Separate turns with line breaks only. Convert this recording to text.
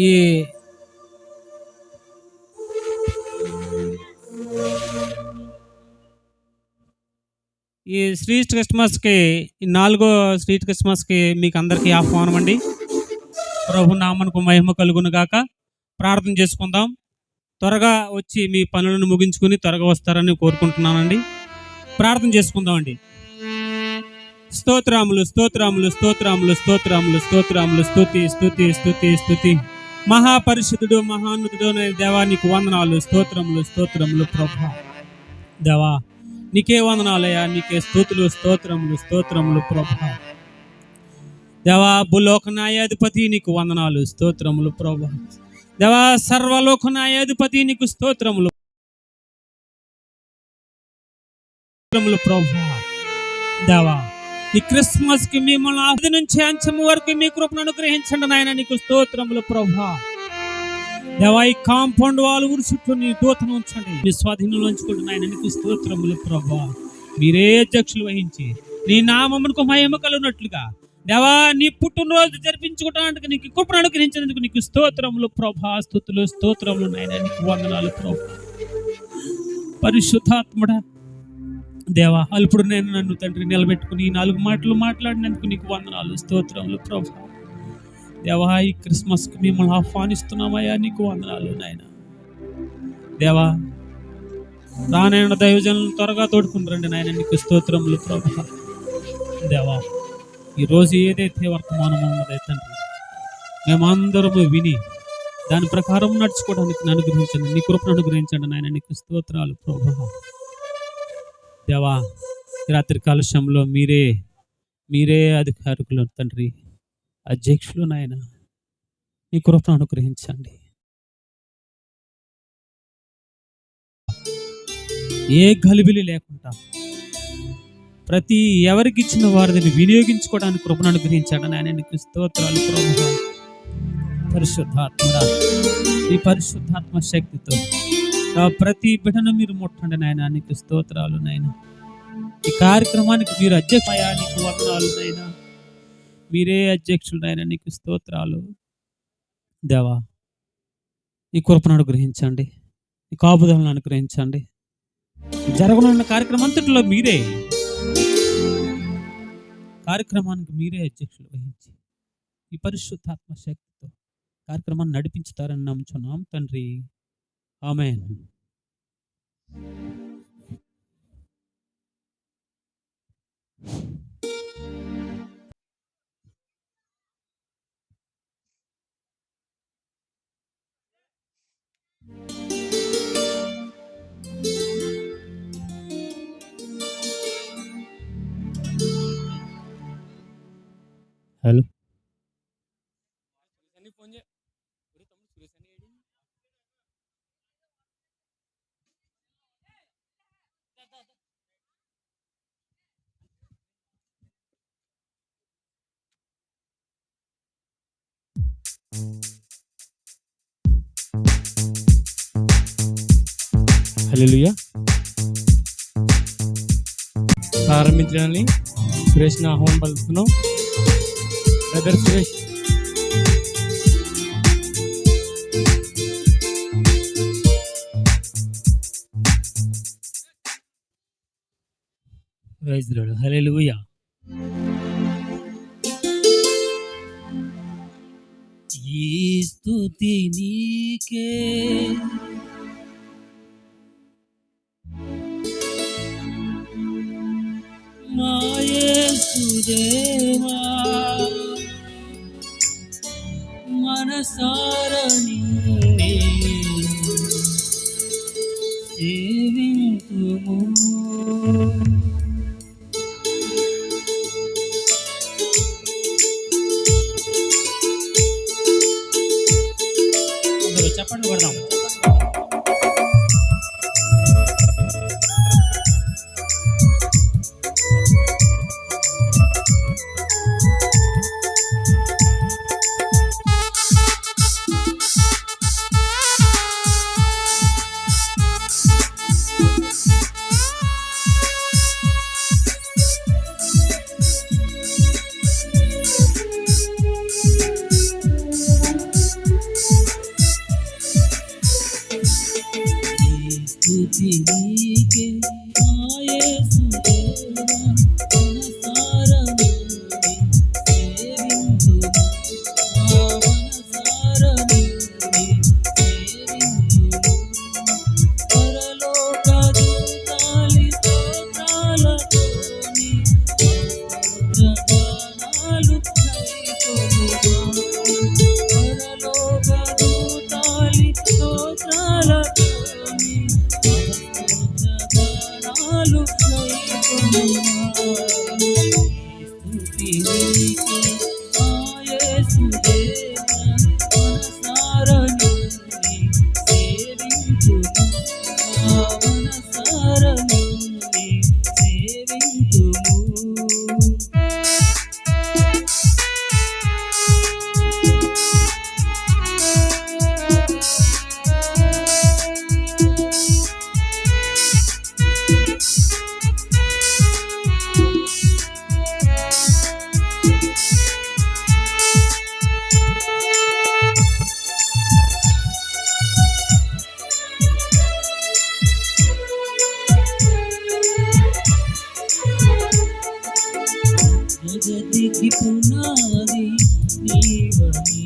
ఈ ఈ స్ట్రీట్ క్రిస్మస్కి ఈ నాలుగో స్ట్రీట్ క్రిస్మస్కి మీకు అందరికీ ఆహ్వానం అండి. ప్రభు నామనకు మహిమ కలుగును గాక. ప్రార్థన చేసుకుందాం. త్వరగా వచ్చి మీ పనులను ముగించుకుని త్వరగా వస్తారని కోరుకుంటున్నానండి. ప్రార్థన చేసుకుందామండి స్తోత్రాములు స్తోత్రాములు స్తోత్రాములు స్తోత్రాములు స్తోత్రాములు స్తుతి స్తుతి స్తుతి స్తుతి. మహాపరిషుద్ధుడు మహానుతుడు అయిన దేవా నీకు వందనాలు స్తోత్రములు స్తోత్రములు ప్రభా. దేవా నీకే వందనాలయ్యా నీకే స్తోతులు స్తోత్రములు స్తోత్రములు ప్రభా. దేవా భూలోక న్యాయాధిపతి నీకు వందనాలు స్తోత్రములు ప్రభా. దేవా సర్వలోక న్యాయాధిపతి నీకు స్తోత్రములు స్తోత్రములు ప్రభా. దేవా ఈ క్రిస్మస్కి మిమ్మల్ని ఆది నుంచి అంచము వరకు మీ కృపను అనుగ్రహించండి నాయన. నీకు స్తోత్రములు ప్రభా. దేవా ఈ కాంపౌండ్ వాళ్ళు ఊరి చుట్టూ నీ దూతను ఉంచండి. మీ స్వాధీనంలో నాయన. నీకు స్తోత్రములు ప్రభా. మీరే అధ్యక్షులు వహించి నీ నామమునకు మహిమ కలిగినట్లుగా. దేవా నీ పుట్టినరోజు జరిపించుకోవడానికి నీకు కృపను అనుగ్రహించినందుకు నీకు స్తోత్రములు ప్రభా. స్థుతులు స్తోత్రములు నాయన. నీకు వందనాలు ప్రభా. పరిశుద్ధాత్ముడా దేవా అల్పుడు నేను నన్ను తండ్రి నిలబెట్టుకుని ఈ నాలుగు మాటలు మాట్లాడినందుకు నీకు వందనాలు స్తోత్రములు ప్రభా. దేవా ఈ క్రిస్మస్కి మిమ్మల్ని ఆహ్వానిస్తున్నామయ్యా నీకు వందనాలు నాయన. దేవా రానైన దైవజనులను త్వరగా తోడుకుని రండి నాయన నీకు స్తోత్రములు ప్రభా. దేవా ఈరోజు ఏదైతే వర్తమానం ఉన్నదో తండ్రి మేమందరము విని దాని ప్రకారం నడుచుకోవడానికి నన్ను అనుగ్రహించండి నీ కృపను అనుగ్రహించండి నాయన నీకు స్తోత్రాలు ప్రభా. దేవా రాత్రి కాలుష్యంలో మీరే మీరే అధికారికులు తండ్రి అధ్యక్షులు నాయన. మీ కృపను అనుగ్రహించండి. ఏ గలిబిలి లేకుండా ప్రతి ఎవరికి ఇచ్చిన వారిని వినియోగించుకోవడానికి కృపను అనుగ్రహించాడు. నాయన నీకు స్తోత్రాలు ప్రభు ఈ పరిశుద్ధాత్మ శక్తితో ప్రతి బిడ్డను మీరు ముట్టండి నాయన. నీకు స్తోత్రాలు నాయన. ఈ కార్యక్రమానికి మీరు అధ్యక్షయా నీకు వందనాలు నాయన. మీరే అధ్యక్షుడు నాయన. నీకు స్తోత్రాలు. దేవా ఈ కృపను అనుగ్రహించండి. ఈ కాపుదలను అనుగ్రహించండి. జరగనున్న కార్యక్రమం అంతటిలో మీరే. కార్యక్రమానికి మీరే అధ్యక్షులు వహించి ఈ పరిశుద్ధాత్మ శక్తితో కార్యక్రమాన్ని నడిపించుతారని నమ్ముచున్నాం తండ్రి. Amen. Hello.
హలో ప్రారంభించడానికి సురేష్ని ఆహ్వానం పలుకుతున్నాం. బ్రదర్ సురేష్
పరిశుద్ధుడు హల్లెలూయా ఈ స్థుతి నీకే. మాయేసుదేవా మనసారని నిన్నే సేవింతుము. them. Mm-hmm. జగతికి పునాది నీవని.